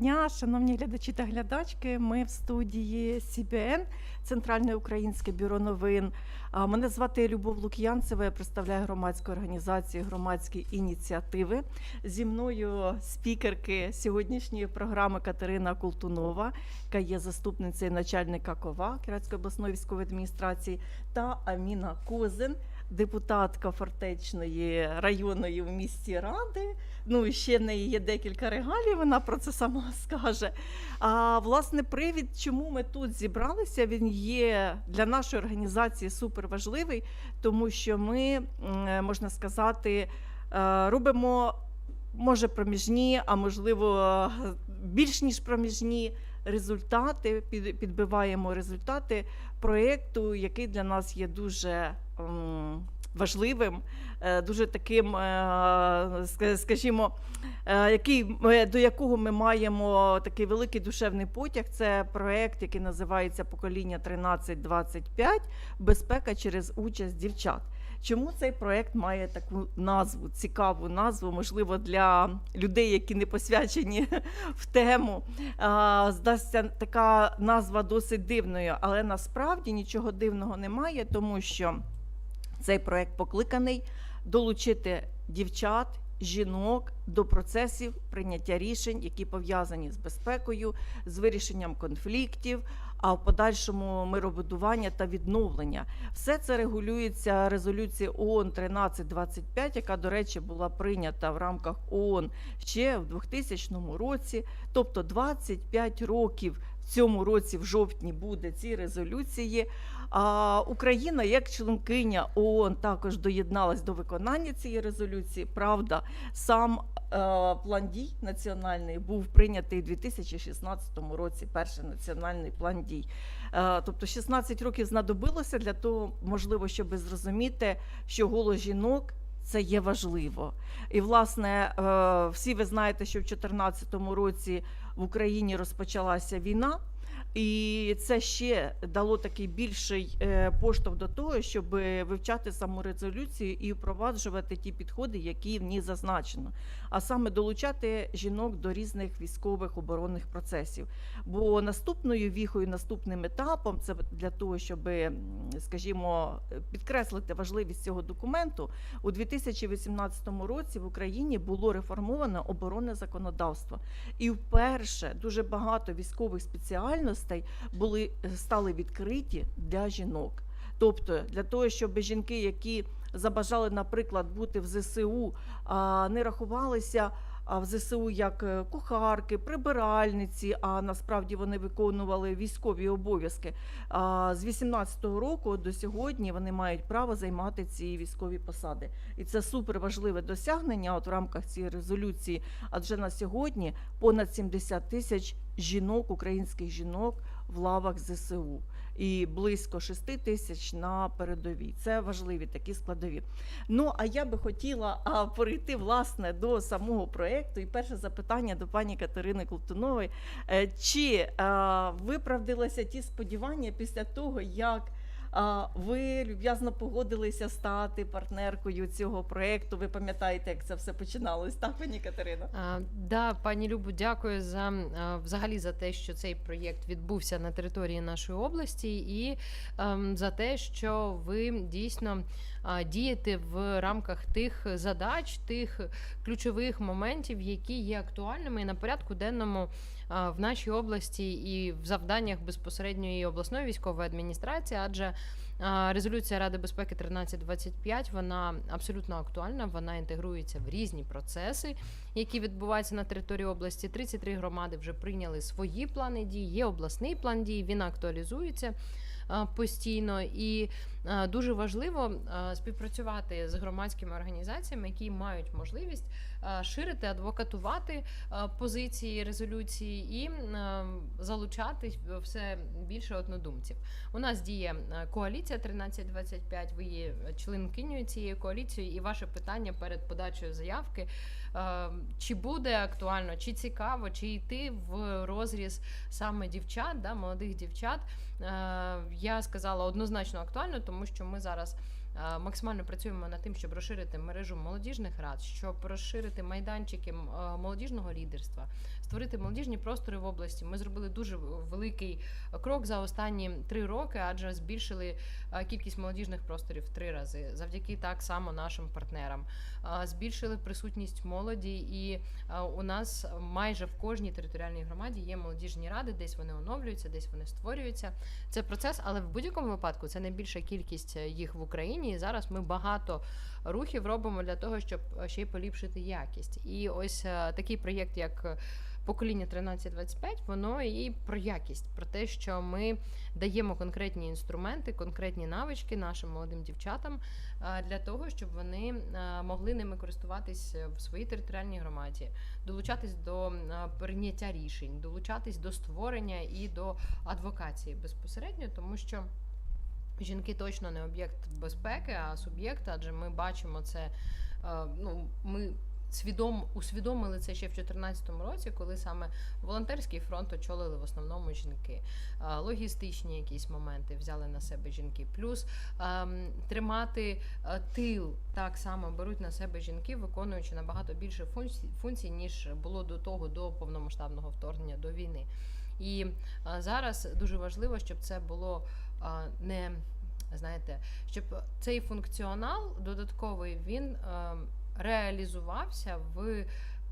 Дня, шановні глядачі та глядачки. Ми в студії CBN, Центральне Українське бюро новин. Мене звати Любов Лук'янцева. Я представляю громадську організацію громадські ініціативи. Зі мною спікерки сьогоднішньої програми Катерина Култунова, яка є заступницею начальника КОВА Кіратської обласної військової адміністрації, та Аміна Козин, депутатка фортечної районної в місті Ради. Ну ще в неї є декілька регалій. Вона про це сама скаже. А власне, привід, чому ми тут зібралися, він є для нашої організації суперважливий, тому що ми, можна сказати, е, робимо. Може, проміжні, а можливо, більш ніж проміжні результати. Підбиваємо результати проєкту, який для нас є дуже важливим, е, дуже таким, е, скажімо, е, який, до якого ми маємо такий великий душевний потяг. Це проєкт, який називається Покоління 1325 Безпека через участь дівчат. Чому цей проект має таку назву, цікаву назву, можливо, для людей, які не посвячені в тему, здасться така назва досить дивною, але насправді нічого дивного немає, тому що цей проект покликаний долучити дівчат, жінок до процесів прийняття рішень, які пов'язані з безпекою, з вирішенням конфліктів, а в подальшому миробудування та відновлення. Все це регулюється резолюцією ООН 1325, яка, до речі, була прийнята в рамках ООН ще в 2000 році. Тобто 25 років в цьому році, в жовтні, буде ці резолюції. А Україна, як членкиня ООН, також доєдналась до виконання цієї резолюції. Правда, сам е, план дій національний був прийнятий у 2016 році. Перший національний план дій. Е, тобто 16 років знадобилося для того, можливо, щоб зрозуміти, що голос жінок. Це є важливо, і власне е, всі ви знаєте, що в 2014 році в Україні розпочалася війна. І це ще дало такий більший е, поштовх до того, щоб вивчати саму резолюцію і впроваджувати ті підходи, які в ній зазначено, а саме долучати жінок до різних військових оборонних процесів. Бо наступною віхою, наступним етапом, це для того, щоб, скажімо, підкреслити важливість цього документу, у 2018 році в Україні було реформовано оборонне законодавство. І вперше дуже багато військових спеціальностей були стали відкриті для жінок. Тобто для того, щоб жінки, які забажали, наприклад, бути в ЗСУ, не рахувалися в ЗСУ як е, кухарки, прибиральниці, а насправді вони виконували військові обов'язки. А, З 18-го року до сьогодні вони мають право займати ці військові посади. І це супер важливе досягнення от в рамках цієї резолюції. Адже на сьогодні понад 70 тисяч жінок, українських жінок в лавах ЗСУ. І близько 6 тисяч на передовій. Це важливі такі складові. Ну а я би хотіла а, перейти власне до самого проєкту. І перше запитання до пані Катерини Колтунової. Е, Чи а, виправдалися ті сподівання після того, як ви люб'язно погодилися стати партнеркою цього проєкту? Ви пам'ятаєте, як це все починалось, так, пані Катерина? А, да, пані Любу, дякую за а, взагалі за те, що цей проєкт відбувся на території нашої області, і ем, за те, що ви дійсно а, дієте в рамках тих задач, тих ключових моментів, які є актуальними і на порядку денному а, в нашій області і в завданнях безпосередньої обласної військової адміністрації, адже резолюція Ради безпеки 1325 вона абсолютно актуальна, вона інтегрується в різні процеси, які відбуваються на території області. 33 громади вже прийняли свої плани дій. Є обласний план дій, він актуалізується постійно. І дуже важливо співпрацювати з громадськими організаціями, які мають можливість ширити, адвокатувати позиції резолюції і залучати все більше однодумців. У нас діє е, коаліція 1325, Ви є членкинею цієї коаліції, і ваше питання перед подачею заявки. е, Чи буде актуально, чи цікаво, чи йти в розріз саме дівчат, да, молодих дівчат? Е, Я сказала однозначно актуально, тому що ми зараз максимально працюємо над тим, щоб розширити мережу молодіжних рад, щоб розширити майданчики молодіжного лідерства, створити молодіжні простори в області. Ми зробили дуже великий крок за останні три роки, адже збільшили кількість молодіжних просторів в три рази завдяки так само нашим партнерам. Збільшили присутність молоді, і у нас майже в кожній територіальній громаді є молодіжні ради, десь вони оновлюються, десь вони створюються. Це процес, але в будь-якому випадку це найбільша кількість е, їх в Україні. І зараз ми багато рухів робимо для того, щоб е, ще й поліпшити якість. І ось е, такий проєкт, як е, покоління 1325, воно і про якість, про те, що ми даємо конкретні інструменти, конкретні навички нашим молодим дівчатам для того, щоб вони могли ними користуватись в своїй територіальній громаді, долучатись до прийняття рішень, долучатись до створення і до адвокації безпосередньо, тому що. Жінки точно не об'єкт безпеки, а суб'єкт, адже ми бачимо це. е, Ну, ми свідом усвідомили це ще в 2014 році, коли саме волонтерський фронт очолили в основному жінки. Е, Логістичні якісь моменти взяли на себе жінки. Плюс ем, тримати е, тил так само беруть на себе жінки, виконуючи набагато більше функцій, функцій ніж було до того, до повномасштабного вторгнення до війни. І зараз дуже важливо, щоб це було не знаєте, щоб цей функціонал додатковий він е, реалізувався в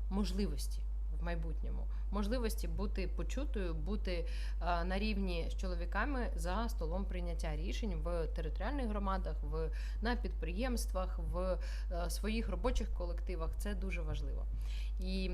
можливості в майбутньому. Можливості бути почутою, бути е, на рівні з чоловіками за столом прийняття рішень в територіальних громадах, в на підприємствах, в е, своїх робочих колективах. Це дуже важливо. І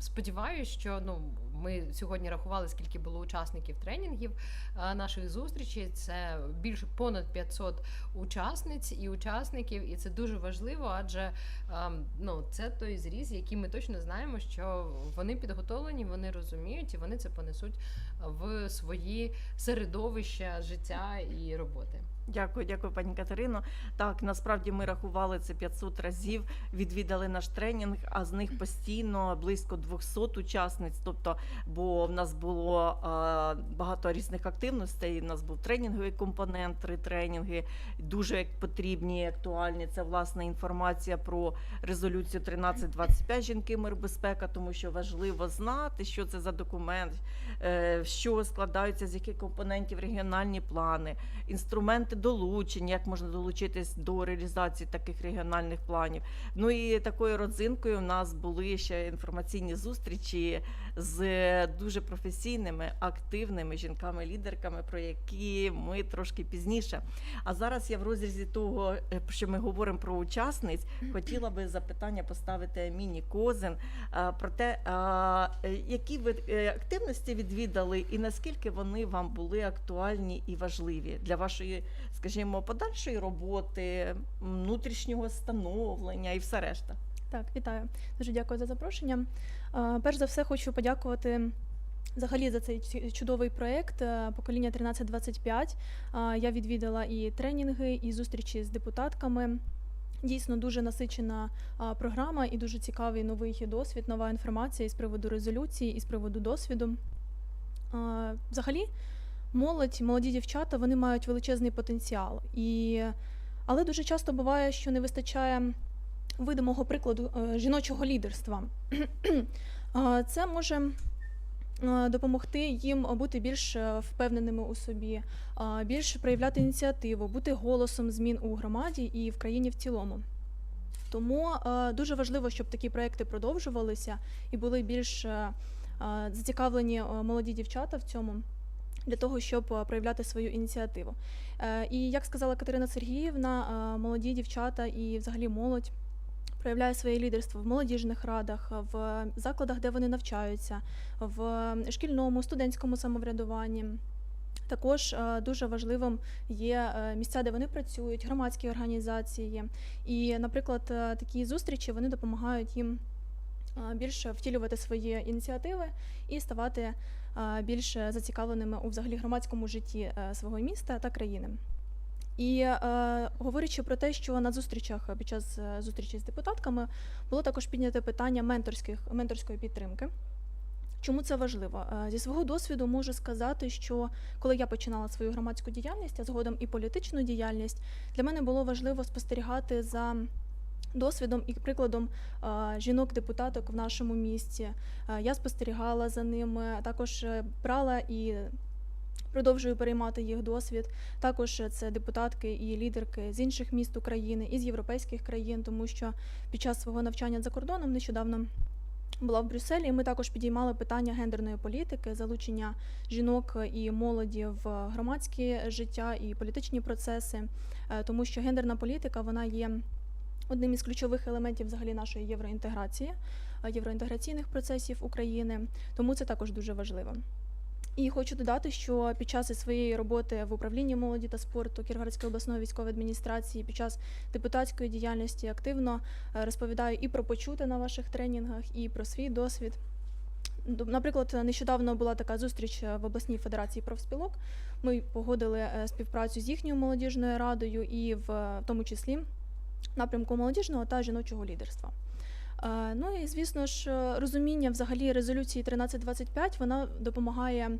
сподіваюся, що ну ми сьогодні рахували, скільки було учасників тренінгів е, наших зустрічей. Це більше понад 500 учасниць і учасників, і це дуже важливо, адже ем, ну це той зріз, який ми точно знаємо, що вони підготовлені, вони розуміють і вони це понесуть в свої середовища життя і роботи. Дякую, дякую, пані Катерино. Так, насправді ми рахували це 500 разів, відвідали наш тренінг, а з них постійно близько 200 учасниць. Тобто, бо в нас було багато різних активностей. У нас був тренінговий компонент, три тренінги, дуже потрібні, і актуальні. Це власне інформація про резолюцію 1325 жінки мир безпека, тому що важливо знати, що це за документ, е, що складаються з яких компонентів регіональні плани, інструменти долучення, як можна долучитись до реалізації таких регіональних планів. Ну і такою родзинкою в нас були ще інформаційні зустрічі з дуже професійними, активними жінками-лідерками, про які ми трошки пізніше. А зараз я в розрізі того, е, що ми говоримо про учасниць, хотіла би запитання поставити Аміні Козин е, про те, е, які ви активності відвідали, і наскільки вони вам були актуальні і важливі для вашої, скажімо, подальшої роботи, внутрішнього становлення і все решта. Так, вітаю. Дуже дякую за запрошення. Перш за все, хочу подякувати. Взагалі за цей чудовий проєкт е, покоління 1325. Е, Я відвідала і тренінги, і зустрічі з депутатками. Дійсно дуже насичена програма і дуже цікавий новий досвід, нова інформація із приводу резолюції, і з приводу досвіду. Взагалі, молодь, молоді дівчата, вони мають величезний потенціал. І... Але дуже часто буває, що не вистачає видимого прикладу е, жіночого лідерства. Це може е, допомогти їм бути більш е, впевненими у собі, більш проявляти ініціативу, бути голосом змін у громаді і в країні в цілому. Тому е, дуже важливо, щоб такі проекти продовжувалися і були більш е, е, зацікавлені е, молоді дівчата в цьому. Для того щоб е, проявляти свою ініціативу, Е, і як сказала Катерина Сергіївна, е, молоді дівчата і взагалі молодь проявляє своє лідерство в молодіжних радах, в закладах, де вони навчаються, в шкільному студентському самоврядуванні. Також е, дуже важливим є е, місця, де вони працюють, громадські організації. І, наприклад, е, такі зустрічі вони допомагають їм більше втілювати свої ініціативи і ставати більш зацікавленими у взагалі громадському житті свого міста та країни. І е, говорячи про те, що на зустрічах е, під час е, зустрічі з депутатками було також підняте питання менторських менторської підтримки. Чому це важливо? Е, Зі свого досвіду можу сказати, що коли я починала свою громадську діяльність, а згодом і політичну діяльність, для мене було важливо спостерігати за досвідом і прикладом жінок-депутаток в нашому місті. Я спостерігала за ними, також брала і продовжую переймати їх досвід. Також це депутатки і лідерки з інших міст України, із європейських країн, тому що під час свого навчання за кордоном нещодавно була в Брюсселі, і ми також підіймали питання гендерної політики, залучення жінок і молоді в громадське життя і політичні процеси, Е, тому що гендерна політика вона є одним із ключових елементів взагалі нашої євроінтеграції, е, євроінтеграційних процесів України. Тому це також дуже важливо. І хочу додати, що під час своєї роботи в управлінні молоді та спорту Кіровоградської обласної військової адміністрації, під час депутатської діяльності активно е, розповідаю і про почуте на ваших тренінгах, і про свій досвід. Наприклад, нещодавно була така зустріч е, в обласній федерації профспілок. Ми погодили е, співпрацю з їхньою молодіжною радою і в тому числі напрямку молодіжного та жіночого лідерства. Ну і звісно ж, розуміння взагалі резолюції 1325 вона допомагає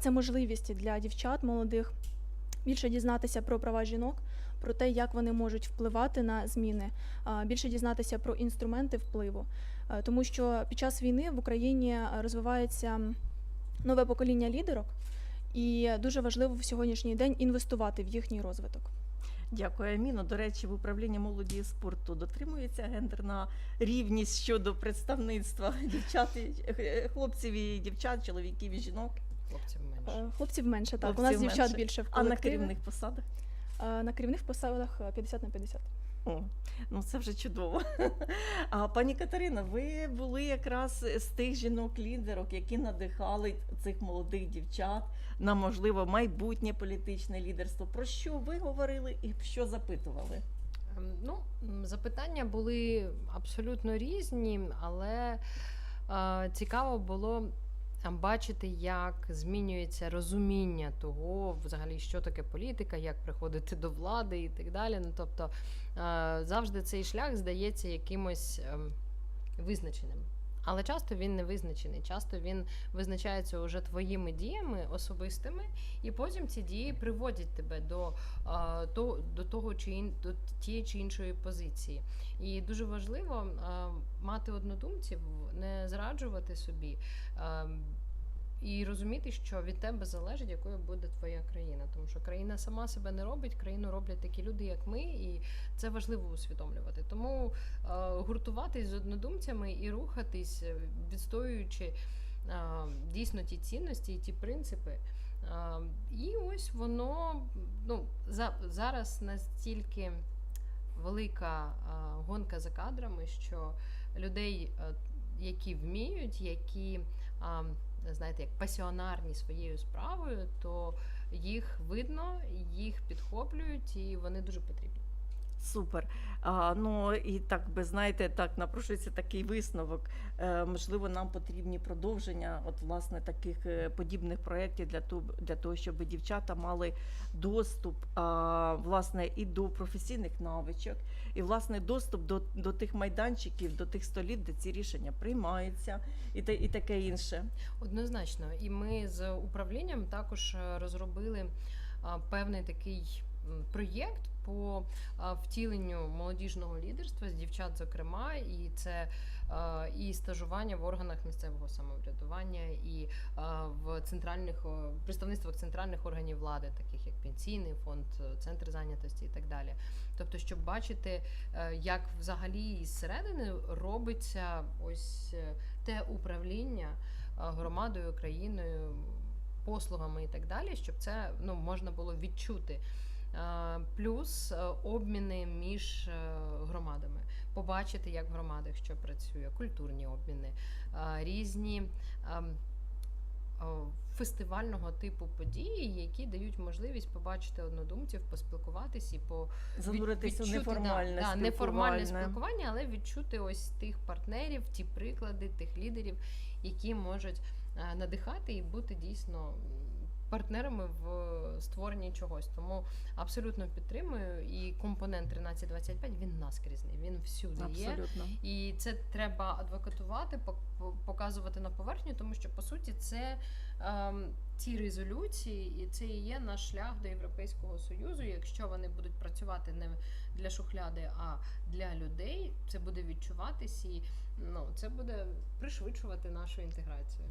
це можливість для дівчат молодих більше дізнатися про права жінок, про те, як вони можуть впливати на зміни, більше дізнатися про інструменти впливу. Тому що під час війни в Україні розвивається нове покоління лідерок, і дуже важливо в сьогоднішній день інвестувати в їхній розвиток. Дякую, Аміно. До речі, в управлінні молоді і спорту дотримується гендерна рівність щодо представництва дівчат, і- е, хлопців і дівчат, чоловіків і жінок, Хлопців менше. Е, Хлопців менше, так. У Хлопців нас дівчат менше. більше в а на керівних посадах. Е, На керівних посадах е, 50 на 50. О, ну це вже чудово. А пані Катерина, ви були якраз з тих жінок-лідерок, які надихали цих молодих дівчат на можливо майбутнє політичне лідерство. Про що ви говорили і що запитували? Ем, Ну, запитання були абсолютно різні, але е, цікаво було бачити, як змінюється розуміння того, взагалі, що таке політика, як приходити до влади і так далі. Ну, тобто е, завжди цей шлях здається якимось ем, визначеним. Але часто він не визначений. Часто він визначається уже твоїми діями особистими, і потім ці дії приводять тебе до а, до того чи ін, до тієї чи іншої позиції. І дуже важливо мати однодумців, не зраджувати собі. І розуміти, що від тебе залежить, якою буде твоя країна, тому що країна сама себе не робить, країну роблять такі люди, як ми, і це важливо усвідомлювати. Тому е, гуртуватись з однодумцями і рухатись, е, відстоюючи е, дійсно ті цінності і ті принципи. Е, і ось воно ну, за, зараз настільки велика е, гонка за кадрами, що людей, е, які вміють, які а, знаєте, як пасіонарні своєю справою, то їх видно, їх підхоплюють, і вони дуже потрібні. Супер. А, ну і так би знаєте, так напрошується такий висновок. Е, можливо, нам потрібні продовження от власне таких е, подібних проєктів для того, для того, щоб дівчата мали доступ а, власне і до професійних навичок, і власне доступ до, до тих майданчиків, до тих столів, де ці рішення приймаються, і те, і таке інше. Однозначно, і ми з управлінням також е, розробили певний такий проєкт по втіленню молодіжного лідерства з дівчат, зокрема, і це і стажування в органах місцевого самоврядування, і в центральних представництвах центральних органів влади, таких як пенсійний фонд, е, центр зайнятості і так далі. Тобто, щоб бачити, е, як взагалі із середини робиться ось е, те управління е, громадою, країною, послугами і так далі, щоб це ну, можна було відчути. Е, Плюс е, обміни між е, громадами, побачити, як в громадах що працює, культурні обміни, різні ем, фестивального типу події, які дають можливість побачити однодумців, поспілкуватись і по Зануритися неформальне да, неформальне спілкування, але відчути ось тих партнерів, ті приклади, тих лідерів, які можуть надихати і бути дійсно партнерами в створенні чогось. Тому абсолютно підтримую. І компонент 1325 він наскрізний, він всюди є. І це треба адвокатувати, пок- показувати на поверхню, тому що по суті це ем, ці резолюції, і це і є наш шлях до Європейського Союзу. Якщо вони будуть працювати не для шухляди, а для людей, це буде відчуватись і ну це буде пришвидшувати нашу інтеграцію.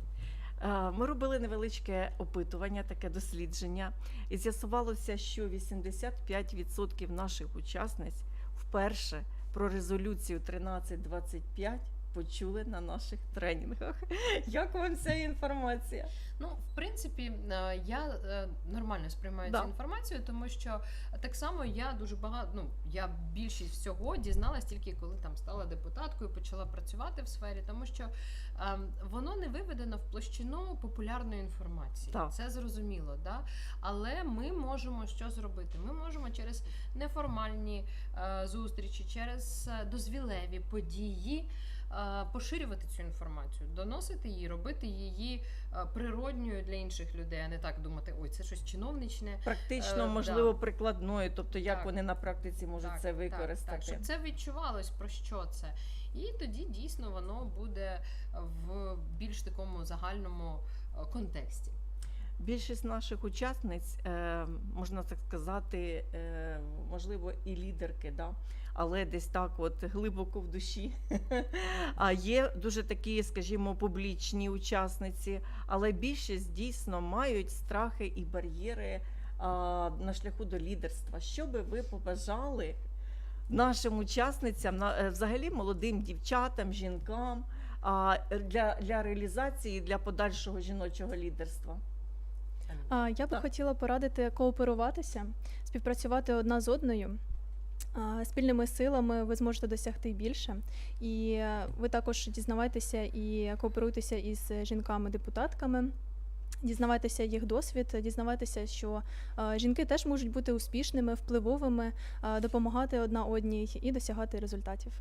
Е, Ми робили невеличке опитування, таке дослідження, і з'ясувалося, що 85% наших учасниць вперше про резолюцію 1325 почули на наших тренінгах. Як вам ця інформація? Ну, в принципі, е, я е, нормально сприймаю Да. цю інформацію, тому що так само я дуже багато. Ну я більшість всього дізналась тільки коли там стала депутаткою, почала працювати в сфері, тому що ем, воно не виведено в площину популярної інформації. Так. Це зрозуміло, да? але ми можемо що зробити? Ми можемо через неформальні е, зустрічі, через е, дозвілеві події. Е, Поширювати цю інформацію, доносити її, робити її е, природньою для інших людей, а не так думати, ой, це щось чиновничне. Практично, Е, можливо, да. прикладною, тобто як Так. вони на практиці можуть Так, це використати. Так, щоб це відчувалось про що це. І тоді дійсно воно буде в більш такому загальному контексті. Більшість наших учасниць, е, можна так сказати, е, можливо, і лідерки, да? але десь так, от глибоко в душі. А є дуже такі, скажімо, публічні учасниці, але більшість дійсно мають страхи і бар'єри на шляху до лідерства. Що би ви побажали нашим учасницям, е, взагалі молодим дівчатам, жінкам для, для реалізації для подальшого жіночого лідерства? А, Я би Так. хотіла порадити кооперуватися, співпрацювати одна з одною. А, Спільними силами ви зможете досягти більше. І ви також дізнавайтеся і кооперуйтеся із жінками-депутатками. Дізнавайтеся їх досвід, дізнавайтеся, що жінки теж можуть бути успішними, впливовими, допомагати одна одній і досягати результатів.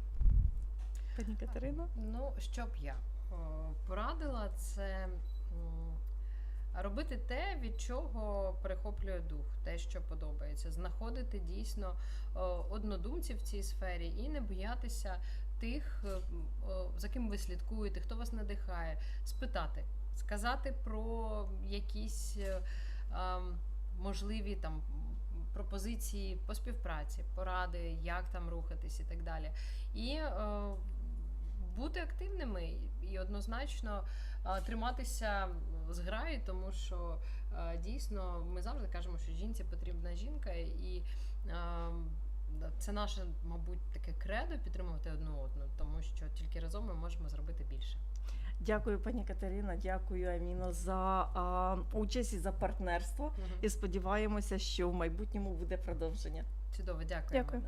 Пані Катерино? Ну, що б я е, порадила, це робити те, від чого перехоплює дух, те, що подобається, знаходити дійсно однодумців в цій сфері і не боятися тих, е, за ким ви слідкуєте, хто вас надихає, спитати, сказати про якісь е, можливі там. Пропозиції по співпраці, поради, як там рухатись і так далі. І бути активними і однозначно триматися з граї, тому що е, дійсно ми завжди кажемо, що жінці потрібна жінка, і е, це наше, мабуть, таке кредо підтримувати одну одну, тому що тільки разом ми можемо зробити більше. Дякую, пані Катерина, дякую Аміно за а, участь і за партнерство. І сподіваємося, що в майбутньому буде продовження. Чудово, дякую. Дякую.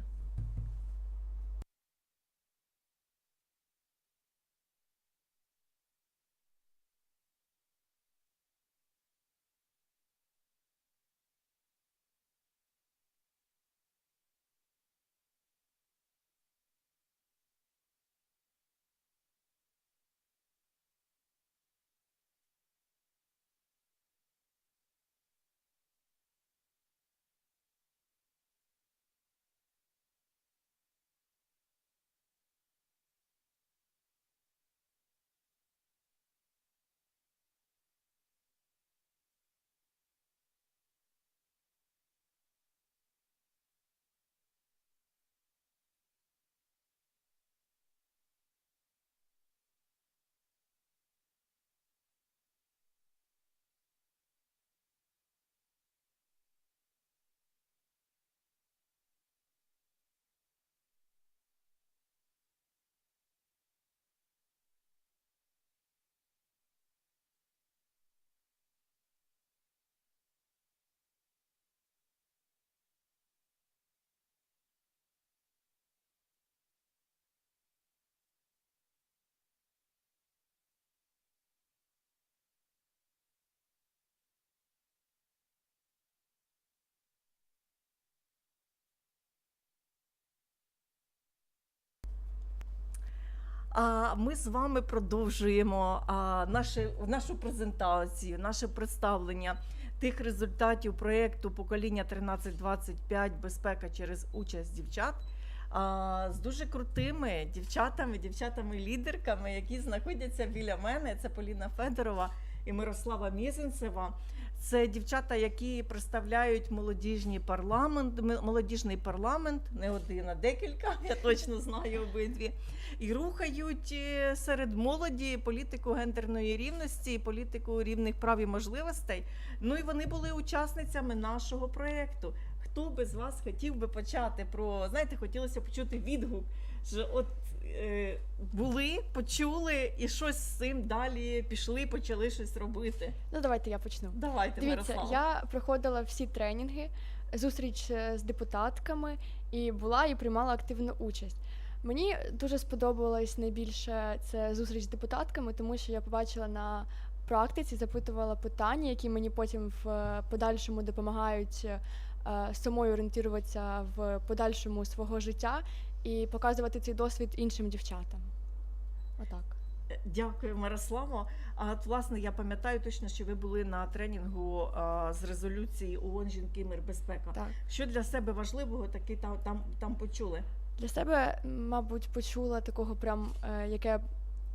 А ми з вами продовжуємо наше, нашу презентацію, наше представлення тих результатів проєкту покоління 1325 безпека через участь дівчат. З дуже крутими дівчатами, дівчатами-лідерками, які знаходяться біля мене. Це Поліна Федорова і Мирослава Мізинцева. Це дівчата, які представляють молодіжні парламент, молодіжний парламент, не один, а декілька, я точно знаю обидві, і рухають е, серед молоді політику гендерної рівності, політику рівних прав і можливостей. Ну і вони були учасницями нашого проєкту. Хто би з вас хотів би почати про знаєте, хотілося почути відгук, що от е, були, почули і щось з цим далі пішли, почали щось робити. Ну, давайте я почну. Давайте, Дивіться, Мирослава. я проходила всі тренінги, зустріч е, з депутатками і була і приймала активну участь. Мені дуже сподобалось найбільше це зустріч з депутатками, тому що я побачила на практиці, запитувала питання, які мені потім в е, подальшому допомагають е, самою орієнтуватися в подальшому свого життя і показувати цей досвід іншим дівчатам. Отак. Дякую, Мирославо. А от, власне, я пам'ятаю точно, що ви були на тренінгу а, з резолюції ООН жінки мир безпека. Так. Що для себе важливого таки там, там, там почули? Для себе, мабуть, почула такого, прям е, яке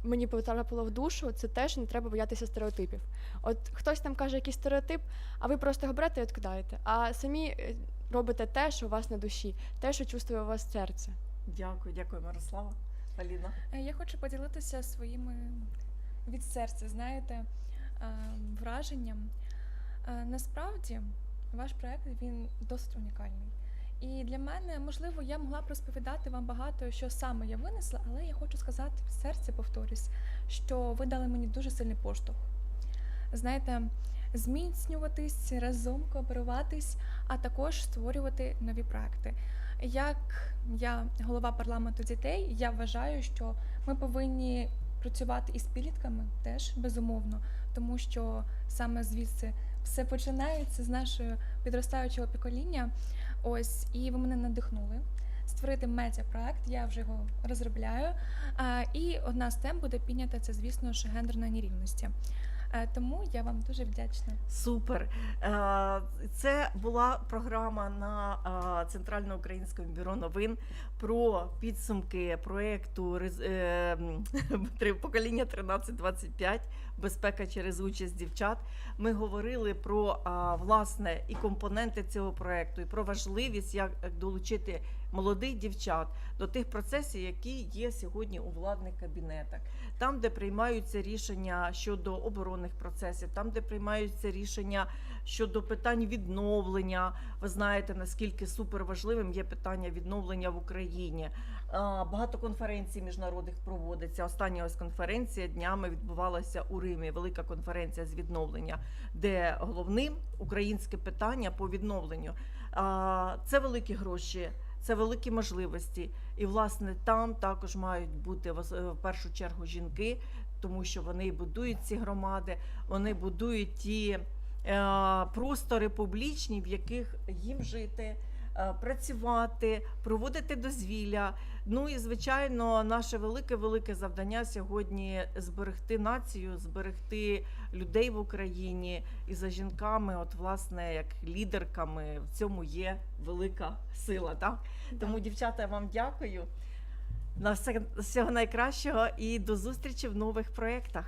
мені потрапило в душу, це те, що не треба боятися стереотипів. От хтось там каже якийсь стереотип, а ви просто його берете і відкидаєте. А самі е, робите те, що у вас на душі, те, що чувствує у вас серце. Дякую, дякую, Мирослава. Аліна. Е, Я хочу поділитися своїми від серця, знаєте, е, враженням. Насправді, ваш проект він досить унікальний. І для мене, можливо, я могла б розповідати вам багато, що саме я винесла, але я хочу сказати від серця, повторюсь, що ви дали мені дуже сильний поштовх. Знаєте, зміцнюватись, разом кооперуватись, а також створювати нові проекти. Як я голова парламенту дітей, я вважаю, що ми повинні працювати із підлітками теж безумовно, тому що саме звідси все починається з нашого підростаючого покоління. Ось і ви мене надихнули створити медіапроект. Я вже його розробляю. І одна з тем буде піднята це, звісно ж, гендерної нерівності. Е, Тому я вам дуже вдячна. Супер. Е, Це була програма на е, Центральноукраїнському бюро новин про підсумки проєкту «Рез- е, м, «Три- покоління 1325 безпека через участь дівчат. Ми говорили про власне і компоненти цього проєкту, і про важливість, як долучити молодих дівчат до тих процесів, які є сьогодні у владних кабінетах там, де приймаються рішення щодо оборонних процесів, там, де приймаються рішення щодо питань відновлення. Ви знаєте, наскільки суперважливим є питання відновлення в Україні. Багато конференцій міжнародних проводиться. Остання ось конференція днями відбувалася у Римі. Велика конференція з відновлення, де головним українське питання по відновленню. Це великі гроші. Це великі можливості, і власне там також мають бути в першу чергу жінки, тому що вони будують ці громади, вони будують ті е, простори публічні, в яких їм жити, е, працювати, проводити дозвілля. Ну і звичайно, наше велике велике завдання сьогодні зберегти націю, зберегти людей в Україні і за жінками, от власне, як лідерками, в цьому є велика сила. Так? Тому, дівчата, я вам дякую. На все всього найкращого і до зустрічі в нових проєктах.